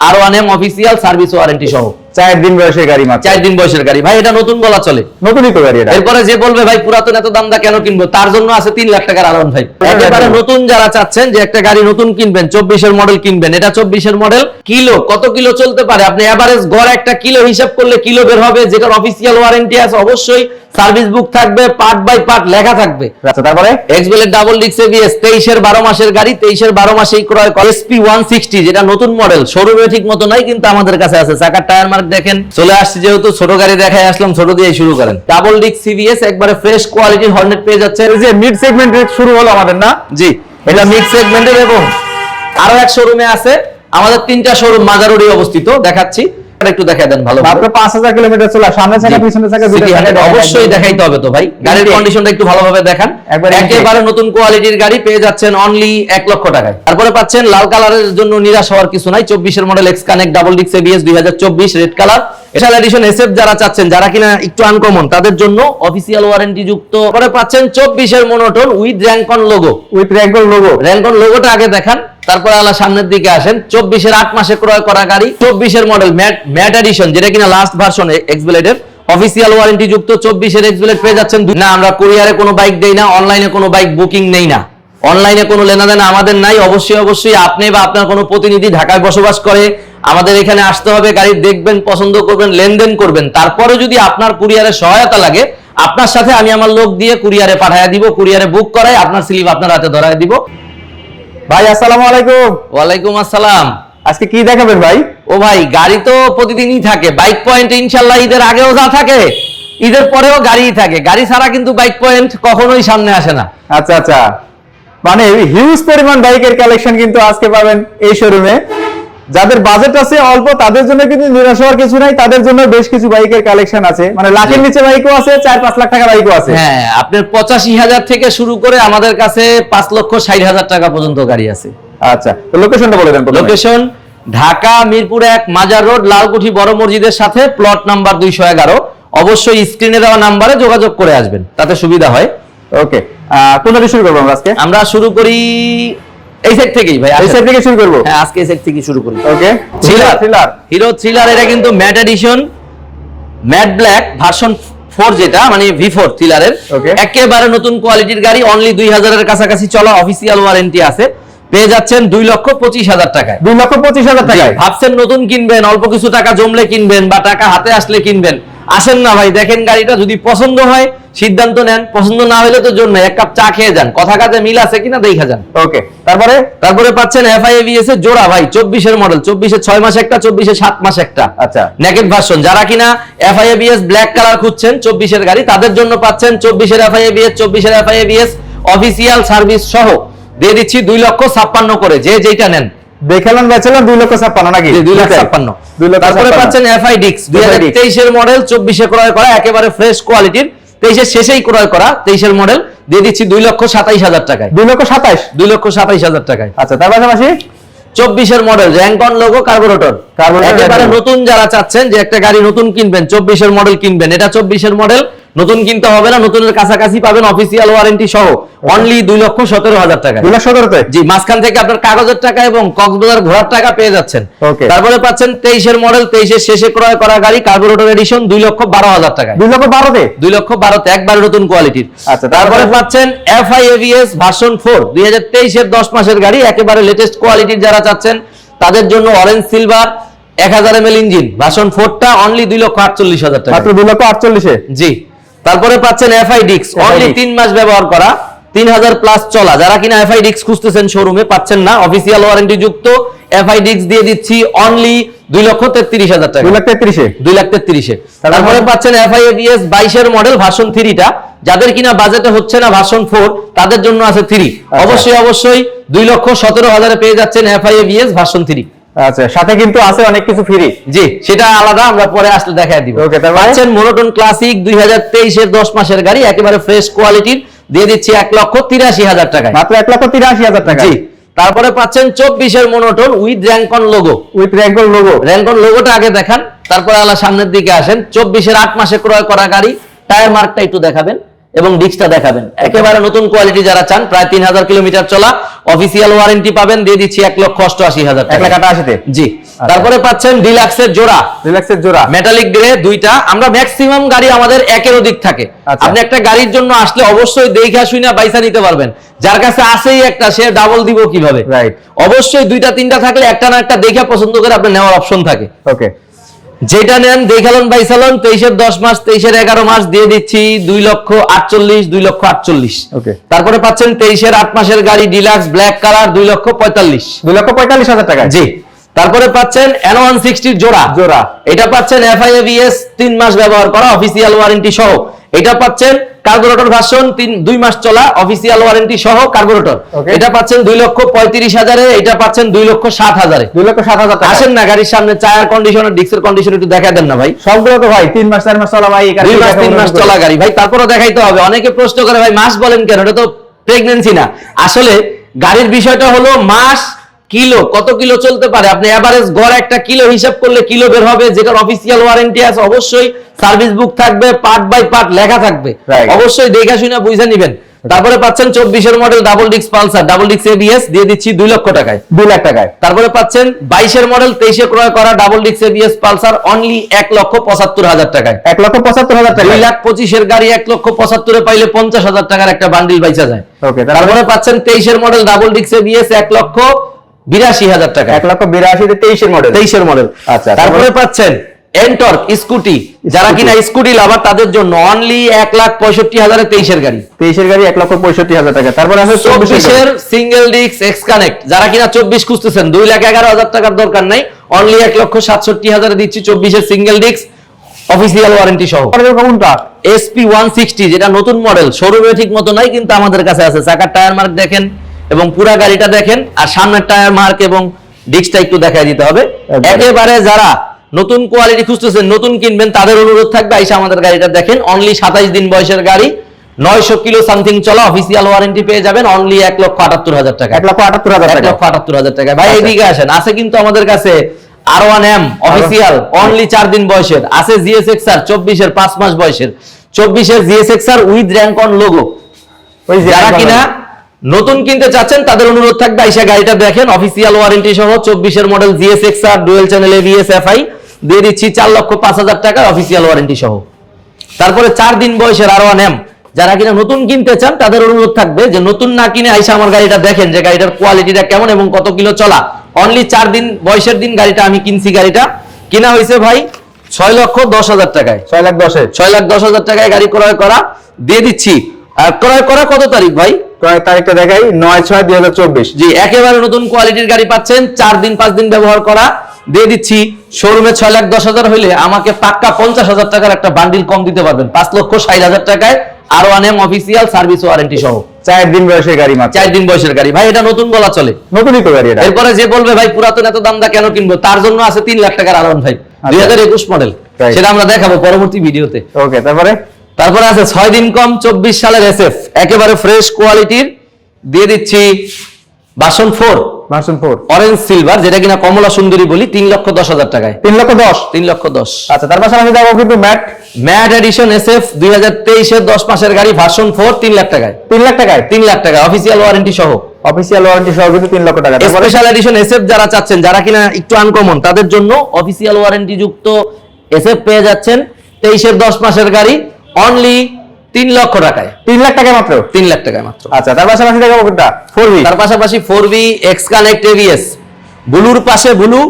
R one M official service warranty সহ। চার দিন বয়সের গাড়ি মাত্র। চার দিন বয়সের গাড়ি। ভাই এটা নতুন বলা চলে। নতুনই তো গাড়ি এটা। এরপরে যে বলবে ভাই পুরাতন এত দাম দা কেন কিনবো? তার জন্য আছে তিন লাখ টাকার আলান ভাই। একেবারে নতুন যারা চাচ্ছেন যে একটা গাড়ি নতুন কিনবেন চব্বিশের মডেল কিনবেন এটা চব্বিশের মডেল কিলো কত কিলো চলতে পারে? আপনি এভারেজ গড় একটা কিলো হিসাব করলে কিলো বের হবে যেটার অফিসিয়াল ওয়ারেন্টি আছে অবশ্যই সার্ভিস বুক থাকবে পার্ট বাই পার্ট লেখা থাকবে। আচ্ছা তারপরে? এক্সবেলের ডাবল ডিক্স এবিএস তেইশের বারো মাসের গাড়ি তেইশের বারো মাসেই ক্রয় করে। এসপি যেটা নতুন মডেল শোরুমে ঠিক মতো নাই কিন্তু আমাদের কাছে আছে। চাকার টায়ার দেখেন চলে আসছে যেহেতু ছোট গাড়ি দেখায় আসলাম ছোট দিয়ে শুরু করেন। ডাবল ডিক সিবিএস একবারে ফ্রেশ কোয়ালিটির হর্নেট পেয়ে যাচ্ছে। এই যে মিড সেগমেন্ট শুরু হলো আমাদের না? জি এটা মিড সেগমেন্টের এবং আরও এক শোরুমে আছে। আমাদের তিনটা শোরুম মাজারুরি অবস্থিত দেখাচ্ছি। একটু দেখা দেন ভালো মাত্র পাঁচ হাজার কিলোমিটার চলা সামনে চাকা পিছনে চাকা দুটো অবশ্যই দেখাইতে হবে তো ভাই। গাড়ির কন্ডিশনটা একটু ভালোভাবে দেখান। একেবারে নতুন কোয়ালিটির গাড়ি পেয়ে যাচ্ছেন অনলি লক্ষ টাকায়। তারপরে পাচ্ছেন লাল কালারের জন্য নিরাশ হওয়ার কিছু নাই। চব্বিশের মডেল এক্স কানেক্ট ডাবল ডিক্স এবিএস দুই হাজার চব্বিশ red colour special edition SF যারা চাচ্ছেন যারা কিনা একটু আনকমন তাদের জন্য অফিসিয়াল ওয়ারেন্টি যুক্ত পরে পাচ্ছেন চব্বিশের monotone with Rancon logo with র্যাঙ্কল লোগো র্যাঙ্কন লোগোটা আগে দেখান। তারপরে আলা সামনের দিকে আসেন। চব্বিশের আট মাসে ক্রয় করা গাড়ি, চব্বিশের মডেল ম্যাট এডিশন যেটা কিনা লাস্ট ভার্সন এক্সব্লেডের অফিসিয়াল ওয়ারেন্টি যুক্ত চব্বিশের এক্সব্লেড পেয়ে যাচ্ছেন না, আমরা কুরিয়ারে কোনো বাইক দেই না অনলাইনে কোনো বাইক বুকিং নেই না। অনলাইনে কোনো লেনাদেনা আমাদের নাই, অবশ্যই অবশ্যই আপনি বা আপনার কোনো প্রতিনিধি ঢাকায় বসবাস করে, আমাদের এখানে আসতে হবে, গাড়ি দেখবেন, পছন্দ করবেন, লেনদেন করবেন। তারপরে যদি আপনার কুরিয়ারে সহায়তা লাগে, আপনার সাথে আমি আমার লোক দিয়ে কুরিয়ারে পাঠায় দিব কুরিয়ারে বুক করাই, আপনার স্লিপ আপনার হাতে ধরায় দিব। ভাই আসসালামু আলাইকুম। ওয়ালাইকুম আসসালাম। আজকে কি দেখাবেন ভাই? ও ভাই গাড়ি তো প্রতিদিনই থাকে। বাইক পয়েন্ট ইনশাল্লাহ ঈদের আগেও যা থাকে ঈদের পরেও গাড়িই থাকে। গাড়ি ছাড়া কিন্তু বাইক পয়েন্ট কখনোই সামনে আসে না। আচ্ছা আচ্ছা। মানে হিউজ পরিমাণ বাইকের কালেকশন কিন্তু আজকে পাবেন এই শোরুমে যাদের বাজেট আছে অল্প তাদের জন্য কিন্তু নিরাশ হওয়ার কিছু নাই তাদের জন্য বেশ কিছু বাইকের কালেকশন আছে। মানে লাখের নিচে বাইকও আছে চার পাঁচ লাখ টাকা বাইকও আছে। হ্যাঁ আপনার পঁচাশি হাজার থেকে শুরু করে আমাদের কাছে পাঁচ লক্ষ ষাট হাজার টাকা পর্যন্ত গাড়ি আছে। আচ্ছা তো লোকেশনটা বলে দেন লোকেশন ঢাকা মিরপুর এক মাজার রোড লালকুঠি বড় মসজিদের সাথে প্লট নাম্বার দুইশো এগারো। অবশ্যই স্ক্রিনে দেওয়া নাম্বারে যোগাযোগ করে আসবেন তাতে সুবিধা হয়। ওকে কোন শুরু করব আমরা আজকে? আমরা শুরু করি এই সাইড থেকেই ভাই এই। সাইড থেকে শুরু করব? হ্যাঁ আজকে এই সাইড থেকে শুরু করি। Okay thriller thriller Hero thriller এটা কিন্তু matte edition matte black version four যেটা মানে ভি ফোর থ্রিলারের একেবারে নতুন কোয়ালিটির গাড়ি অনলি দুই হাজারের কাছাকাছি চলা অফিসিয়াল ওয়ারেন্টি আছে। পেয়ে যাচ্ছেন দুই লক্ষ পঁচিশ হাজার টাকায়। দুই লক্ষ পঁচিশ হাজার টাকায়। ভাবছেন নতুন কিনবেন অল্প কিছু টাকা জমলে কিনবেন বা টাকা হাতে আসলে কিনবেন। আসেন না ভাই দেখেন গাড়িটা যদি পছন্দ হয় সিদ্ধান্ত নেন। পছন্দ না হলে তো জন্য এক কাপ চা খেয়ে যান। কথা কাজে মিল আছে কিনা দেখা যান। ওকে তারপরে? তারপরে পাচ্ছেন এফআইএভিএস এর জোড়া ভাই চব্বিশের মডেল চব্বিশের ছয় মাস একটা চব্বিশের সাত মাস একটা। আচ্ছা। নেকেট ভার্সন যারা কিনা এফআইএভিএস ব্ল্যাক কালার খুঁজছেন চব্বিশের গাড়ি তাদের জন্য পাচ্ছেন চব্বিশের এফআইএভিএস চব্বিশের এফআইএভিএস অফিসিয়াল সার্ভিস সহ। দিয়ে দিচ্ছি দুই লক্ষ ছাপ্পান্ন করে যে যেটা নেন। দেখালেন দুই লক্ষ ছাপ্পান্ন নাকি? লক্ষ তারপরে ছাপ্পান্ন। পাচ্ছেন এফআই ডিক্স মডেল ক্রয় করা একেবারে ফ্রেশ কোয়ালিটির শেষেই ক্রয় করা মডেল দিয়ে দিচ্ছি দুই লক্ষ সাতাইশ হাজার টাকায়। দুই লক্ষ সাতাইশ? দুই লক্ষ সাতাইশ হাজার টাকায়। আচ্ছা তার পাশাপাশি? চব্বিশের মডেল র্যাঙ্কন লোগো কার্বোরেটর একেবারে নতুন যারা চাচ্ছেন যে একটা গাড়ি নতুন কিনবেন চব্বিশের মডেল কিনবেন এটা চব্বিশের মডেল নতুন কিনতে হবে না নতুনের কাছাকাছি পাবেন অফিসিয়াল ওয়ারেন্টি সহ অনলি দুই লক্ষ সতেরো হাজার টাকা। দুই লাখ সতেরোতে? জি মাঝখান থেকে আপনার কাগজের টাকা এবং কক্সবাজার ঘোরার টাকা পেয়ে যাচ্ছেন। তারপরে পাচ্ছেন তেইশের মডেল তেইশের শেষে ক্রয় করা গাড়ি কার্বোরেটর এডিশন দুই লক্ষ বারো হাজার টাকায়। দুই লক্ষ বারোতে? দুই লক্ষ বারোতে একবারে নতুন কোয়ালিটির আচ্ছা, তারপরে? পাচ্ছেন এফআই এভিএস ভার্সন ফোর দুই হাজার তেইশের দশ মাসের গাড়ি একেবারে লেটেস্ট কোয়ালিটির যারা চাচ্ছেন তাদের জন্য অরেঞ্জ সিলভার এক হাজার এম এল ইঞ্জিন। ভার্সন ফোরটা অনলি দুই লক্ষ আটচল্লিশ হাজার টাকা। দুই লক্ষ আটচল্লিশে? জি। তারপরে পাচ্ছেন এফআই ডিক্স অনলি তিন মাস ব্যবহার করা তিন হাজার প্লাস চলা। যারা কিনা এফআই ডিক্স খুঁজতেছেন শোরুমে পাচ্ছেন না। অফিসিয়াল ওয়ারেন্টি যুক্ত। এফআই ডিক্স দিয়ে দিচ্ছি অনলি দুই লক্ষ তেত্রিশ হাজার টাকা। দুই লাখ তেত্রিশে? দুই লাখ তেত্রিশে। তারপরে? পাচ্ছেন এফআইএবিএস বাইশের মডেল ভার্সন থ্রিটা যাদের কিনা বাজেটে হচ্ছে না ভাষণ ফোর তাদের জন্য আছে থ্রি অবশ্যই অবশ্যই দুই লক্ষ সতেরো হাজারে পেয়ে যাচ্ছেন এফআইএবিএস ভার্সন থ্রি আচ্ছা সাথে কিন্তু আছে অনেক কিছু ফ্রি জি সেটা আলাদা আমরা পরে আসলে দেখাই দিব। Okay, তারপরে? পাচ্ছেন মোনোটন ক্লাসিক দুই হাজার তেইশের দশ মাসের গাড়ি একেবারে ফ্রেশ কোয়ালিটির দিয়ে দিচ্ছি এক লক্ষ তিরাশি হাজার টাকায়। মাত্র এক লক্ষ তিরাশি হাজার টাকা। জি তারপরে পাচ্ছেন চব্বিশের monotone with Rancon logo with র্যাঙ্কল লোগো র্যাঙ্কন লোগোটা আগে দেখান তারপরে আলা সামনের দিকে আসেন। চব্বিশের আট মাসে ক্রয় করা গাড়ি টায়ার মার্কটা একটু দেখাবেন। এবং ডিস্কটা দেখাবেন। একেবারে নতুন কোয়ালিটি যারা চান প্রায় তিন হাজার কিলোমিটার চলা অফিসিয়াল ওয়ারেন্টি পাবেন দিয়ে দিচ্ছি এক লক্ষ অষ্টআশি হাজার এক লাখ টাকা আটাশিতে? জি। আচ্ছা। তারপরে পাচ্ছেন ডিলাক্সের জোড়া। রিল্যাক্সের জোড়া। মেটালিক গ্রে দুইটা। আমরা ম্যাক্সিমাম গাড়ি আমাদের একের অধিক থাকে। আচ্ছা। আপনি একটা গাড়ির জন্য আসলে অবশ্যই দেখা শুনে বাইসা নিতে পারবেন। যার কাছে আছেই একটা সে ডাবল দিব কীভাবে? Right. অবশ্যই দুইটা তিনটা থাকলে একটা না একটা দেখে পছন্দ করে আপনি নেওয়ার অপশন থাকে। ওকে যেটা নেন দেখালন বাইসালন তেইশের দশ মাস তেইশের এগারো মাস দিয়ে দিচ্ছি দুই লক্ষ আটচল্লিশ দুই লক্ষ আটচল্লিশ। তারপরে পাচ্ছেন তেইশের আট মাসের গাড়ি ডিলাক্স ব্ল্যাক কালার দুই লক্ষ পঁয়তাল্লিশ। দুই লক্ষ পঁয়তাল্লিশ হাজার টাকা জি। তারপরে পাচ্ছেন এন ওয়ান সিক্সটির জোড়া। জোড়া। এটা পাচ্ছেন এফআইএভিএস তিন মাস ব্যবহার করা অফিসিয়াল ওয়ারেন্টি সহ। এটা পাচ্ছেন কার্বোরেটর ভার্সন তিন দুই মাস চলা অফিসিয়াল ওয়ারেন্টি সহ কার্বোরেটর এটা পাচ্ছেন দুই লক্ষ পঁয়ত্রিশ হাজারে এটা পাচ্ছেন দুই লক্ষ ষাট হাজারে। দুই লক্ষ সাত হাজার আসেন না গাড়ির সামনে চায়ার কন্ডিশনের ডিক্সের কন্ডিশন একটু দেখা দেন না ভাই। সবগুলো তো ভাই তিন মাস চার মাস চলা ভাই দুই মাস তিন মাস চলা গাড়ি। ভাই তারপরে দেখাইতে হবে। অনেকে প্রশ্ন করে ভাই মাস বলেন কেন? এটা তো প্রেগনেন্সি না। আসলে গাড়ির বিষয়টা হলো মাস কিলো কত কিলো চলতে পারে? আপনি এভারেজ গড় একটা কিলো হিসাব করলে কিলো বের হবে যেটার অফিসিয়াল ওয়ারেন্টি আছে অবশ্যই সার্ভিস বুক থাকবে পার্ট বাই পার্ট লেখা থাকবে। অবশ্যই দেখে শুনে বুঝে নিবেন। তারপরে পাচ্ছেন চব্বিশের model double discs Pulsar double discs ABS দিয়ে দিচ্ছি দুই লক্ষ টাকায়। দুই লাখ টাকায়। তারপরে পাচ্ছেন বাইশের মডেল তেইশে ক্রয় করা ডাবল ডিক্স এবিএস পালসার অনলি এক লক্ষ পঁচাত্তর হাজার টাকায়। এক লক্ষ পঁচাত্তর হাজার টাকা দুই লাখ পঁচিশের গাড়ি এক লক্ষ পঁচাত্তরে পাইলে পঞ্চাশ হাজার টাকার একটা বান্ডিল বাইচা যায়। ওকে তারপরে? পাচ্ছেন তেইশের মডেল ডাবল ডিক্স এবিএস এক লক্ষ বিরাশি হাজার টাকা। এক লক্ষ বিরাশিতে তেইশের মডেল তেইশের মডেল আচ্ছা, তারপরে? পাচ্ছেন এনটর্ক স্কুটি যারা কিনা স্কুটি লাভার তাদের জন্য অনলি এক লাখ পঁয়ষট্টি হাজারে তেইশের গাড়ি। তেইশের গাড়ি এক লক্ষ পঁয়ষট্টি হাজার টাকা। তারপরে আছে চব্বিশের সিঙ্গেল ডিক্স এক্স কানেক্ট যারা কিনা চব্বিশ খুঁজতেছেন দুই লাখ এগারো হাজার টাকার দরকার নাই। অনলি এক লক্ষ সাতষট্টি হাজারে দিচ্ছি চব্বিশের সিঙ্গেল ডিক্স অফিসিয়াল ওয়ারেন্টি সহ। কোনটা? এসপি ওয়ান সিক্সটি যেটা নতুন মডেল শোরুমে ঠিক মতো নাই কিন্তু আমাদের কাছে আছে। চাকার টায়ার মার্ক দেখেন। এবং পুরা গাড়িটা দেখেন আর সামনের টায়ার মার্ক এবং ডিস্কটা একটু দেখাই দিতে হবে। একেবারে যারা নতুন কোয়ালিটি খুঁজতেছেন নতুন কিনবেন তাদের অনুরোধ থাকবে আইসা আমাদের গাড়িটা দেখেন। অনলি সাতাইশ দিন বয়সের গাড়ি নয়শো কিলো সামথিং চলা অফিসিয়াল ওয়ারেন্টি পেয়ে যাবেন অনলি এক লক্ষ আটাত্তর হাজার টাকা। এক লক্ষ আটাত্তর হাজার এক লক্ষ আটাত্তর হাজার টাকা। ভাই আচ্ছা। এদিকে আসেন। আছে কিন্তু আমাদের কাছে R one M official only চার দিন বয়সের। আছে জিএসএক্স আর চব্বিশের পাঁচ মাস বয়সের। চব্বিশের GSX R with rank on logo ওই যারা কিনা নতুন কিনতে চাচ্ছেন তাদের অনুরোধ থাকবে আইসা গাড়িটা দেখেন অফিসিয়াল ওয়ারেন্টি সহ চব্বিশের model GSX R dual channel ABS FI দিয়ে দিচ্ছি চার লক্ষ পাঁচ হাজার টাকা অফিসিয়াল ওয়ারেন্টি সহ। তারপরে চার দিন বয়সের আরও এম যারা কিনা নতুন কিনতে চান তাদের অনুরোধ থাকবে যে নতুন না কিনে আইসা আমার গাড়িটা দেখেন যে গাড়িটার কোয়ালিটিটা কেমন এবং কত কিলো চলা। অনলি চার দিন বয়সের দিন গাড়িটা আমি কিনছি গাড়িটা। কিনা হয়েছে ভাই ছয় লক্ষ দশ হাজার টাকায়। ছয় লাখ দশে। ছয় লাখ দশ হাজার টাকায় গাড়ি ক্রয় করা। দিয়ে দিচ্ছি আর ক্রয় করা কত তারিখ ভাই? ক্রয় তারিখটা দেখাই নয় ছয় দুই হাজার চব্বিশ। জি একেবারে নতুন কোয়ালিটির গাড়ি পাচ্ছেন চার দিন পাঁচ দিন ব্যবহার করা। দিয়ে দিচ্ছি শোরুমে ছয় লাখ দশ হাজার হইলে আমাকে পাক্কা পঞ্চাশ হাজার টাকার একটা বান্ডিল কম দিতে পারবেন। পাঁচ লক্ষ ষাট হাজার টাকায় R one M official service warranty সহ। চার দিন বয়সের গাড়ি মাত্র। চার দিন বয়সের গাড়ি। ভাই এটা নতুন বলা চলে। নতুনই তো গাড়ি এটা। এরপরে যে বলবে ভাই পুরাতন এত দাম দা কেন কিনবো? তার জন্য আছে তিন লাখ টাকার আর ভাই দুই হাজার একুশ মডেল. সেটা আমরা দেখাবো পরবর্তী ভিডিওতে। ওকে তারপরে? তারপরে আছে ছয় দিন কম চব্বিশ সালের এসএফ একেবারে ফ্রেশ কোয়ালিটির দিয়ে দিচ্ছি version four version four orange silver যেটা কিনা কমলা সুন্দরী বলি তিন লক্ষ দশ হাজার টাকায়। তিন লক্ষ দশ? তিন লক্ষ দশ। আচ্ছা তার পাশাপাশি যাব কিন্তু ম্যাট ম্যাট এডিশন এসএফ দুই হাজার তেইশের দশ মাসের গাড়ি ভার্সন ফোর তিন লাখ টাকায়। তিন লাখ টাকায়? তিন লাখ টাকা অফিসিয়াল ওয়ারেন্টি সহ। অফিসিয়াল ওয়ারেন্টি সহ কিন্তু তিন লক্ষ টাকা স্পেশাল এডিশন এসএফ যারা চাচ্ছেন যারা কিনা একটু আনকমন তাদের জন্য অফিসিয়াল ওয়ারেন্টি যুক্ত এসএফ পেয়ে যাচ্ছেন। তেইশের দশ মাসের গাড়ি অনলি তিন লক্ষ টাকায়। তিন লাখ টাকায় মাত্র? তিন লাখ টাকায় মাত্র। আচ্ছা তার পাশাপাশি দেখাবো কোনটা? ফোর ভি তার পাশাপাশি four B X connect ABS ব্লুর পাশে ব্লু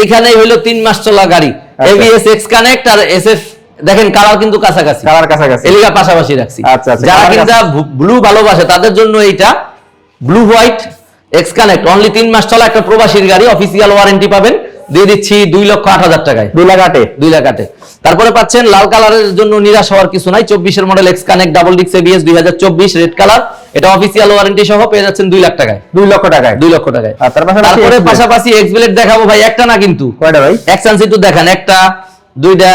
এইখানেই হলো তিন মাস চলা গাড়ি। এভিএস এক্স কানেক্ট আর এসএফ দেখেন কালার কিন্তু কাছাকাছি। কালার কাছাকাছি। এলিগা পাশাপাশি রাখছি। আচ্ছা, আচ্ছা, যারা colour কিনা ব্লু ভালোবাসে তাদের জন্য এইটা blue white X connect only তিন মাস চলা একটা প্রবাসীর গাড়ি অফিসিয়াল ওয়ারেন্টি পাবেন। দিয়ে দিচ্ছি দুই লক্ষ আট হাজার টাকায়। দুই লাখ আটে। দুই লাখ আটে। তারপরে পাচ্ছেন লাল কালারের জন্য নিরাশ হওয়ার কিছু নাই। চব্বিশের মডেল এক্স কানেক্ট ডাবল ডিক্স এবিএস দুই হাজার চব্বিশ রেড কালার এটা অফিসিয়াল ওয়ারেন্টি সহ পেয়ে যাচ্ছেন দুই লাখ টাকায়। দুই লক্ষ টাকায়। দুই লক্ষ টাকায়। তারপরে পাশাপাশি এক্স ব্লেড দেখাবো ভাই একটা না কিন্তু। কয়টা ভাই? এক চান্স একটু দেখান একটা দুইটা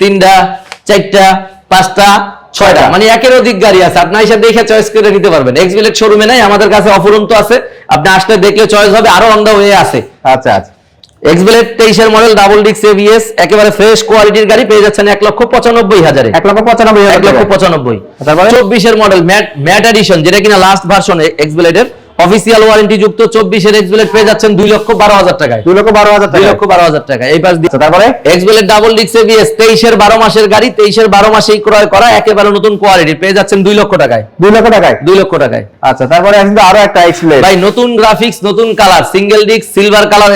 তিনটা চারটা পাঁচটা ছয়টা। মানে একের অধিক গাড়ি আছে। আপনি এসে দেখে চয়েস করে নিতে পারবেন। এক্স ব্লেড শোরুমে নাই আমাদের কাছে অফুরন্ত আছে। আপনি আসলে দেখলে চয়েস হবে আরও অন হয়ে আছে। আচ্ছা আচ্ছা। এক্স ব্লেড তেইশের মডেল ডাবল ডিক্স এবিএস একেবারে ফ্রেশ কোয়ালিটির গাড়ি পেয়ে যাচ্ছেন এক লক্ষ পঁচানব্বই হাজারে। এক লক্ষ পঁচানব্বই এক লক্ষ পঁচানব্বই। তারপরে? চব্বিশের মডেল ম্যাট ম্যাট এডিশন যেটা কিনা লাস্ট ভার্সন এক্স ব্লেডের অফিসিয়াল ওয়ারেন্টি যুক্ত চব্বিশের এক্সবেলেট পেয়ে যাচ্ছেন দুই লক্ষ বারো হাজার টাকায়। দুই লক্ষ বারো হাজার দুই লক্ষ বারো হাজার টাকা এই পাশ দিচ্ছে তারপরে? এক্স বুলেট ডাবল ডিক্স এবিএস তেইশের বারো মাসের গাড়ি তেইশের বারো মাসেই ক্রয় করা একেবারে নতুন কোয়ালিটি পেয়ে যাচ্ছেন দুই লক্ষ টাকায়। দুই লক্ষ টাকায়? দুই লক্ষ টাকায়। আচ্ছা তারপরে আরও একটা এক্সপ্লেন ভাই নতুন গ্রাফিক্স নতুন কালার সিঙ্গেল ডিক্স সিলভার কালার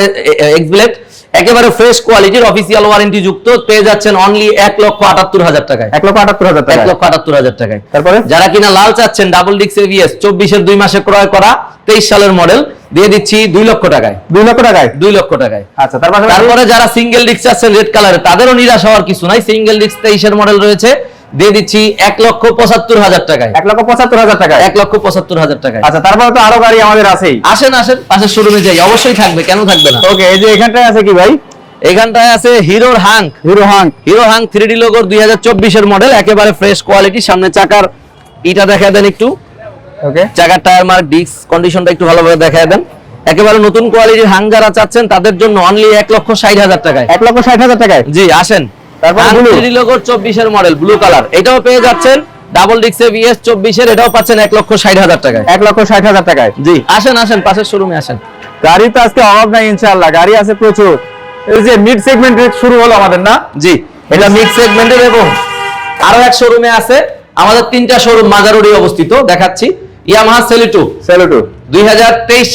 এক্সব্লেড একেবারে ফ্রেশ কোয়ালিটির অফিসিয়াল ওয়ারেন্টি যুক্ত। পেয়ে যাচ্ছেন অনলি এক লক্ষ আটাত্তর হাজার টাকায়। এক লক্ষ আটাত্তর হাজার এক লক্ষ আটাত্তর হাজার টাকায়। তারপরে? যারা কিনা লাল চাচ্ছেন ডাবল ডিক্স এভিএস চব্বিশের দুই মাসে ক্রয় করা তেইশ সালের মডেল দিয়ে দিচ্ছি দুই লক্ষ টাকায়। দুই লক্ষ টাকায়? দুই লক্ষ টাকায়। আচ্ছা তারপরে? যারা সিঙ্গেল ডিক্স চাচ্ছেন রেড কালারে তাদেরও নিরাশ হওয়ার কিছু নাই। সিঙ্গেল ডিক্স তেইশের মডেল রয়েছে। দিয়ে দিচ্ছি এক লক্ষ পঁচাত্তর হাজার টাকায়। এক লক্ষ পঁচাত্তর হাজার টাকায়? এক লক্ষ পঁচাত্তর হাজার টাকায়। আচ্ছা তারপরে তো আরও গাড়ি আমাদের আছেই। আসেন আসেন পাশের শোরুমে যাই। অবশ্যই থাকবে কেন থাকবে না? ওকে এই যে এখানটায় আছে কি ভাই? এখানটায় আছে হিরোর Hunk Hero Hunk Hero Hunk three D লোগোর দুই হাজার চব্বিশের মডেল একেবারে ফ্রেশ কোয়ালিটি সামনে চাকার ইটা দেখা দেন একটু। ওকে। চাকার টায়ার মার্ক ডিস্ক কন্ডিশনটা একটু ভালোভাবে দেখা দেন। একেবারে নতুন কোয়ালিটির হাং যারা চাচ্ছেন তাদের জন্য অনলি এক লক্ষ ষাট হাজার টাকায়। এক লক্ষ ষাট হাজার টাকায়? জি আসেন। তারপর blue? থ্রি লোগোর চব্বিশের মডেল ব্লু কালার এটাও পেয়ে যাচ্ছেন। ডাবল ডিক্সে বিএস চব্বিশের এটাও পাচ্ছেন এক লক্ষ ষাট হাজার টাকায়। এক লক্ষ ষাট হাজার টাকায়। জি। আসেন আসেন পাশের শোরুমে আসেন। গাড়ি তো আজকে অভাব নাই ইনশাআল্লাহ। গাড়ি আছে প্রচুর। এই যে মিড সেগমেন্ট শুরু হলো আমাদের না? জি। এটা মিক্স সেগমেন্টের এবং আরও এক শোরুমে আছে। আমাদের তিনটা শোরুম মাজারুড়ি অবস্থিত দেখাচ্ছি। ইয়ামাহা সেলিটু স্যালুটু দুই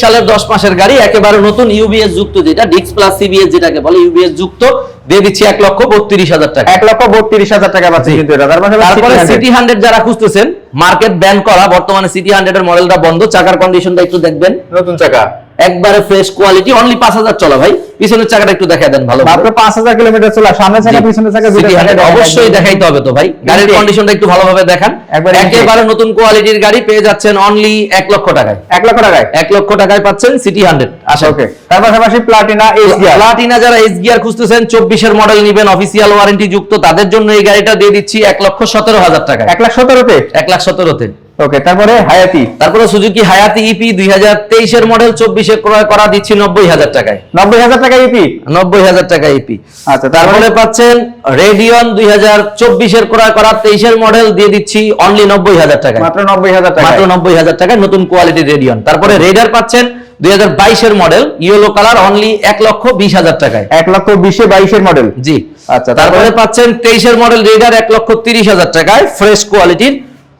সালের দশ মাসের গাড়ি একেবারে নতুন ইউবিএস যুক্ত যেটা ডিক্স প্লাস সিবিএস যেটাকে বলে ইউবিএস যুক্ত। দিয়ে দিচ্ছি এক লক্ষ বত্রিশ হাজার টাকা। এক লক্ষ বত্রিশ হাজার টাকা পাচ্ছি কিন্তু পাশাপাশি তারপরে সিটি হান্ড্রেড যারা খুঁজতেছেন মার্কেট ব্যান করা বর্তমানে সিটি হান্ড্রেড এর মডেলটা বন্ধ চাকার কন্ডিশনটা একটু দেখবেন। নতুন চাকা। একবারে ফ্রেশ কোয়ালিটি অনলি পাঁচ হাজার চলা ভাই। পিছনের চাকাটা একটু দেখা দেন ভালো মাত্র পাঁচ হাজার কিলোমিটার চলা সামনে চাকা পিছনে চাকা দুটো অবশ্যই দেখাইতে হবে তো ভাই। গাড়ির। কন্ডিশনটা একটু ভালোভাবে দেখান। একবার নতুন কোয়ালিটির গাড়ি পেয়ে যাচ্ছেন অনলি এক লক্ষ টাকায়। এক লক্ষ টাকায়? এক লক্ষ টাকায় পাচ্ছেন সিটি হান্ড্রেড আসা ওকে তার পাশাপাশি প্লাটিনা এইচ গিয়ার প্লাটিনা যারা এস গিয়ার খুঁজতেছেন চব্বিশের মডেল নিবেন অফিসিয়াল ওয়ারেন্টি যুক্ত তাদের জন্য এই গাড়িটা দিয়ে দিচ্ছি এক লক্ষ সতেরো হাজার টাকা এক লাখ সতেরোতে? এক লাখ সতেরোতে। ওকে তারপরে হায়াতি। তারপরে সুজুকি হায়াতি ইপি দুই হাজার তেইশের মডেল চব্বিশে ক্রয় করা দিচ্ছি নব্বই হাজার টাকায়। নব্বই হাজার টাকা ইপি নব্বই হাজার টাকা ইপি আচ্ছা তারপরে তারপরে পাচ্ছেন রেডিয়ন দুই হাজার চব্বিশের ক্রয় করা তেইশের মডেল দিয়ে দিচ্ছি অনলি নব্বই হাজার টাকা মাত্র নব্বই হাজার টাকা মাত্র নব্বই হাজার টাকায় নতুন কোয়ালিটির রেডিয়ন তারপরে রেডার পাচ্ছেন দুই হাজার বাইশের মডেল ইয়েলো কালার অনলি এক লক্ষ বিশ হাজার টাকায়। এক লক্ষ বিশে বাইশের মডেল জি। আচ্ছা, তারপরে? পাচ্ছেন তেইশের মডেল রেডার এক লক্ষ তিরিশ হাজার টাকায় ফ্রেশ কোয়ালিটির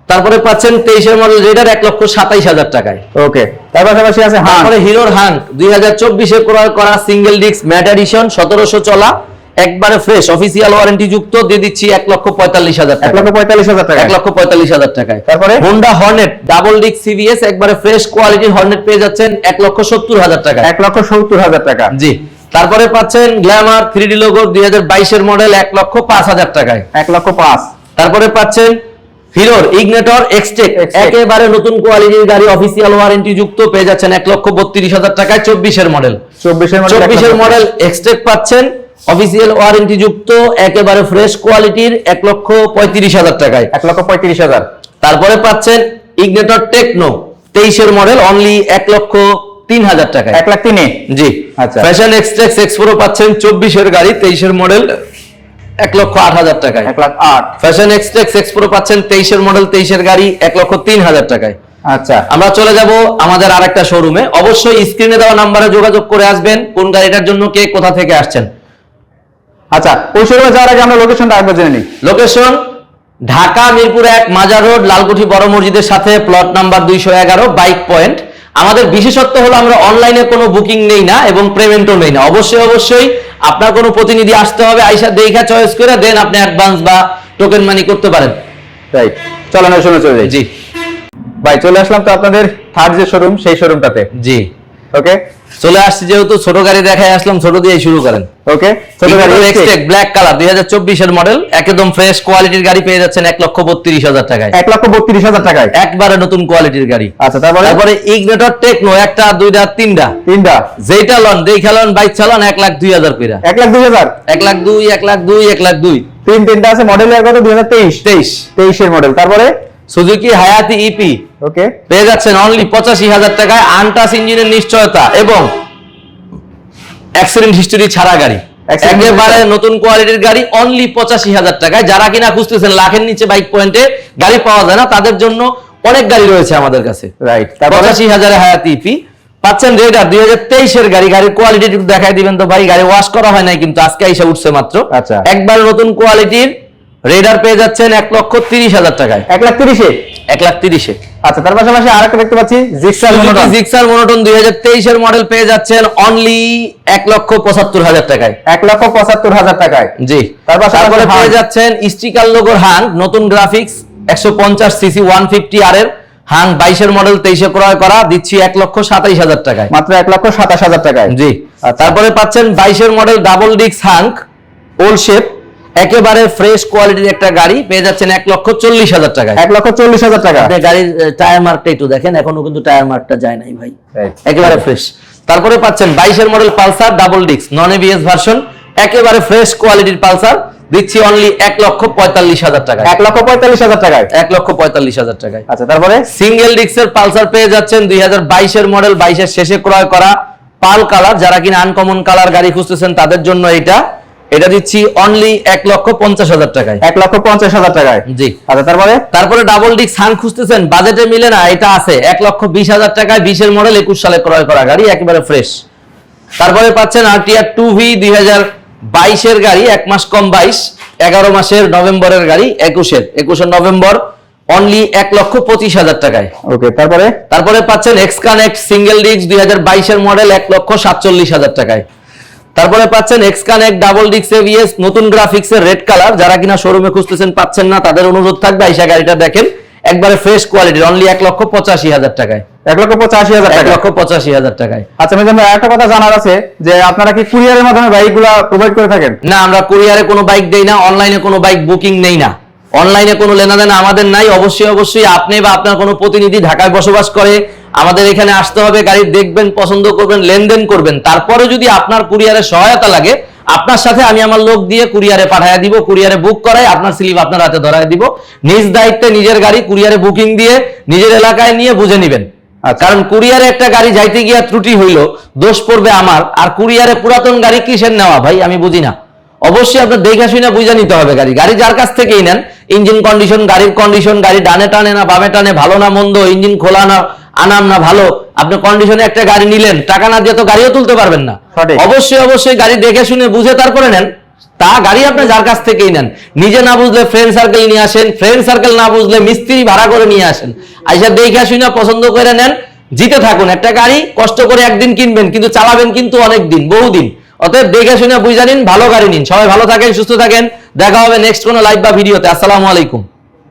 তারপরে পাচ্ছেন তেইশের মডেল রেডার এক লক্ষ সাতাইশ হাজার টাকায়। ওকে তার পাশাপাশি আছে তারপরে হিরোর হাঙ্ক দুই হাজার চব্বিশে ক্রয় করা সিঙ্গেল ডিস্ক ম্যাট এডিশন সতেরোশো চলা একবারে ফ্রেশ অফিসিয়াল ওয়ারেন্টি যুক্ত দিয়ে দিচ্ছি এক লক্ষ পঁয়তাল্লিশ হাজার এক টাকা লক্ষ পঁয়তাল্লিশ হাজার টাকা এক লক্ষ পঁয়তাল্লিশ হাজার টাকায়। তারপরে? Honda Hornet double disc CBS একবারে ফ্রেশ কোয়ালিটির হর্নেট পেয়ে যাচ্ছেন এক লক্ষ সত্তর হাজার টাকা এক লক্ষ সত্তর হাজার টাকা। জি। তারপরে পাচ্ছেন গ্ল্যামার থ্রি ডি লোগো দুই হাজার বাইশের মডেল এক লক্ষ পাঁচ হাজার টাকায়। এক লক্ষ পাঁচ। তারপরে পাচ্ছেন হিরোর ইগনেটর এক্সটেক একেবারে নতুন কোয়ালিটির গাড়ি অফিসিয়াল ওয়ারেন্টি যুক্ত পেয়ে যাচ্ছেন এক লক্ষ বত্রিশ হাজার টাকায় চব্বিশের মডেল চব্বিশের মডেল এক্সটেক পাচ্ছেন অফিসিয়াল ওয়ারেন্টি যুক্ত একেবারে ফ্রেশ কোয়ালিটির এক লক্ষ পঁয়ত্রিশ হাজার টাকায়। এক লক্ষ পঁয়ত্রিশ হাজার। তারপরে পাচ্ছেন ইগনেটর টেকনো তেইশের মডেল অনলি এক লক্ষ তিন হাজার টাকায়। এক লাখ তিনে? জি। আচ্ছা। ফ্যাশন এক্সট্রেক্স এক্সপ্রো পাচ্ছেন চব্বিশের গাড়ি তেইশের মডেল এক লক্ষ আট হাজার টাকায়। এক লাখ আট। ফ্যাশন এক্সট্রেক্স এক্সপ্রো পাচ্ছেন তেইশের মডেল তেইশের গাড়ি এক লক্ষ তিন হাজার টাকায়। আচ্ছা। আমরা চলে যাব আমাদের আরেকটা শোরুমে অবশ্যই স্ক্রিনে দেওয়া নাম্বারে যোগাযোগ করে আসবেন কোন গাড়িটার জন্য কে কোথা থেকে আসছেন। আচ্ছা ওই শোরুমে যাওয়ার আগে আমরা লোকেশনটা একবার জেনে নিই। লোকেশন ঢাকা মিরপুর এক মাজার রোড লালকুঠি বড় মসজিদের সাথে প্লট নাম্বার দুইশো এগারো বাইক পয়েন্ট আমাদের বিশেষত্ব হলো আমরা অনলাইনে কোনো বুকিং নেই না এবং পেমেন্টও নেই না। অবশ্যই অবশ্যই আপনার কোনো প্রতিনিধি আসতে হবে আইসা দেখা চয়েস করে দেন আপনি অ্যাডভান্স বা টোকেন মানি করতে পারেন। চলেন শোরুমে চলে যাই। জি। ভাই চলে আসলাম তো আপনাদের থার্ড যে শোরুম সেই শোরুমটাতে জি। ওকে চলে আসছি যেহেতু ছোট গাড়ি দেখায় আসলাম ছোট দিয়ে শুরু করেন। ওকে ছোট গাড়ি Xtec। ব্ল্যাক কালার দুই হাজার চব্বিশের মডেল একদম ফ্রেশ কোয়ালিটির গাড়ি পেয়ে যাচ্ছেন এক লক্ষ বত্রিশ হাজার টাকায়। এক লক্ষ বত্রিশ হাজার টাকায়। একবারে নতুন কোয়ালিটির গাড়ি। আচ্ছা তারপরে? তারপরে ইগনেটর টেকনো একটা দুইটা তিনটা। তিনটা। যেটা লন দেখা লন বাইক চালান এক লাখ দুই হাজার পেরা এক লাখ দুই হাজার? এক লাখ দুই এক লাখ দুই এক লাখ দুই। তিন তিনটা আছে মডেল এর কত? দুই হাজার তেইশ। তেইশ। তেইশের মডেল তারপরে? সুজুকি হায়াতি ইপি ওকে পেয়ে যাচ্ছেন অনলি পঁচাশি হাজার টাকায় আনটাস ইঞ্জিনের নিশ্চয়তা এবং অ্যাক্সিডেন্ট হিস্টোরি ছাড়া গাড়ি। একেবারে নতুন কোয়ালিটির গাড়ি অনলি পঁচাশি হাজার টাকায়। যারা কিনা খুঁজতেছেন লাখের নিচে বাইক পয়েন্টে গাড়ি পাওয়া যায় না তাদের জন্য অনেক গাড়ি রয়েছে আমাদের কাছে। রাইট পঁচাশি হাজারে হায়াতি ইপি পাচ্ছেন রেডার দুই হাজার তেইশের গাড়ি। গাড়ির কোয়ালিটি দেখাই দিবেন তো ভাই গাড়ি ওয়াশ করা হয় নাই কিন্তু আজকে এসে উঠছে মাত্র। আচ্ছা। একবার নতুন কোয়ালিটির রেডার পেয়ে যাচ্ছেন এক লক্ষ তিরিশ হাজার টাকায়। এক লাখ তিরিশে? এক লাখ তিরিশে। আচ্ছা তার পাশাপাশি আরেকটা দেখতে পাচ্ছি জিক্সার মনোটন জিক্সার মনোটন দুই হাজার তেইশের মডেল পেয়ে যাচ্ছেন অনলি এক লক্ষ পঁচাত্তর হাজার টাকায়। এক লক্ষ পঁচাত্তর হাজার টাকায়। জি। তার পাশাপাশি তারপরে পেয়ে যাচ্ছেন স্টিকার লোগোর হাং নতুন গ্রাফিক্স একশো পঞ্চাশ সিসি ওয়ান ফিফটি আর এর। হাং বাইশের মডেল তেইশে ক্রয় করা দিচ্ছি এক লক্ষ সাতাইশ হাজার টাকায়। মাত্র এক লক্ষ সাতাশ হাজার টাকায়। জি। তারপরে পাচ্ছেন বাইশের মডেল ডাবল ডিক্স হাঙ্ক ওল্ড শেপ একেবারে ফ্রেশ কোয়ালিটির একটা গাড়ি পেয়ে যাচ্ছেন এক লক্ষ চল্লিশ হাজার টাকায়। এক লক্ষ চল্লিশ হাজার টাকা। আপনি গাড়ির টায়ার মার্কটা একটু দেখেন এখনও কিন্তু টায়ার মার্কটা যায় নাই ভাই। একেবারে ফ্রেশ তারপরে পাচ্ছেন বাইশের মডেল পালসার ডাবল ডিক্স নন এবিএস ভার্সন একেবারে ফ্রেশ কোয়ালিটির পালসার দিচ্ছি অনলি এক লক্ষ পঁয়তাল্লিশ হাজার টাকায়। এক লক্ষ পঁয়তাল্লিশ হাজার টাকায়। এক লক্ষ পঁয়তাল্লিশ হাজার টাকায়। আচ্ছা তারপরে? সিঙ্গেল ডিক্সের পালসার পেয়ে যাচ্ছেন দুই হাজার বাইশের মডেল বাইশের শেষে ক্রয় করা পাল কালার। যারা কিনা আনকমন কালার গাড়ি খুঁজতেছেন তাদের জন্য এটা এটা দিচ্ছি অনলি এক লক্ষ পঞ্চাশ হাজার টাকায়। এক লক্ষ পঞ্চাশ হাজার টাকায়। জি। আচ্ছা তারপরে? তারপরে ডাবল ডিক্স হান খুঁজতেছেন বাজেটে মিলে না এটা আছে এক লক্ষ বিশ হাজার টাকায় বিশের মডেল একুশ সালে ক্রয় করা গাড়ি একেবারে ফ্রেশ তারপরে পাচ্ছেন আরটিআর টু ভি দুই হাজার বাইশের গাড়ি এক মাস কম বাইশ এগারো মাসের নভেম্বরের গাড়ি একুশের। একুশের নভেম্বর অনলি এক লক্ষ পঁচিশ হাজার টাকায়। ওকে তারপরে? তারপরে পাচ্ছেন এক্স কানেক্ট সিঙ্গেল ডিস্ক দুই হাজার বাইশের মডেল এক লক্ষ সাতচল্লিশ হাজার টাকায়। তারপরে পাচ্ছেন X connect double disc ABS নতুন গ্রাফিক্স এর রেড কালার যারা কিনা শোরুমে খুঁজতেছেন পাচ্ছেন না তাদের অনুরোধ থাকবে। আইসা গাড়িটা দেখেন একবারে ফ্রেশ কোয়ালিটির অনলি এক লক্ষ পঁচাশি হাজার টাকায়। এক লক্ষ পঁচাশি হাজার এক টাকা লক্ষ পঁচাশি হাজার টাকায়। আচ্ছা ভাই একটা কথা জানার আছে যে আপনারা কি কুরিয়ারের মাধ্যমে বাইকগুলা প্রোভাইড করে থাকেন? না আমরা কুরিয়ারে কোনো বাইক দেই না অনলাইনে কোনো বাইক বুকিং নেই না। অনলাইনে কোনো লেনাদেনা আমাদের নাই। অবশ্যই অবশ্যই আপনি বা আপনার কোনো প্রতিনিধি ঢাকায় বসবাস করে আমাদের এখানে আসতে হবে গাড়ি দেখবেন পছন্দ করবেন লেনদেন করবেন। তারপরে যদি আপনার কুরিয়ারের সহায়তা লাগে আপনার সাথে আমি আমার লোক দিয়ে কুরিয়ারে পাঠায় দিব কুরিয়ারে বুক করাই আপনার স্লিপ আপনার হাতে ধরায় দিব। নিজ দায়িত্বে নিজের গাড়ি কুরিয়ারে বুকিং দিয়ে নিজের এলাকায় নিয়ে বুঝে নেবেন। আচ্ছা। কারণ কুরিয়ারে একটা গাড়ি যাইতে গিয়া ত্রুটি হইল দোষ পড়বে আমার। আর কুরিয়ারে পুরাতন গাড়ি কিসের নেওয়া ভাই? আমি বুঝি না। অবশ্যই আপনার দেখে শুনে বুঝে নিতে হবে গাড়ি। গাড়ি যার কাছ থেকেই নেন। ইঞ্জিন কন্ডিশন গাড়ির কন্ডিশন গাড়ি ডানে টানে না বামে টানে ভালো না মন্দ ইঞ্জিন খোলা না আনাম না ভালো আপনি কন্ডিশনে একটা গাড়ি নিলেন টাকা না দিয়ে তো গাড়িও তুলতে পারবেন না। অবশ্যই অবশ্যই গাড়ি দেখে শুনে বুঝে তারপরে নেন তা গাড়ি আপনি যার কাছ থেকেই নেন। নিজে না বুঝলে ফ্রেন্ড সার্কেল নিয়ে আসেন ফ্রেন্ড সার্কেল না বুঝলে মিস্ত্রি ভাড়া করে নিয়ে আসেন। আইসা দেখে শুনে পছন্দ করে নেন জিতে থাকুন। একটা গাড়ি কষ্ট করে একদিন কিনবেন কিন্তু চালাবেন কিন্তু অনেক দিন বহুদিন। অতএব দেখে শুনে বুঝে নিন ভালো গাড়ি নিন। সবাই ভালো থাকেন সুস্থ থাকেন। দেখা হবে নেক্সট কোনো লাইভ বা ভিডিওতে আসসালামু আলাইকুম।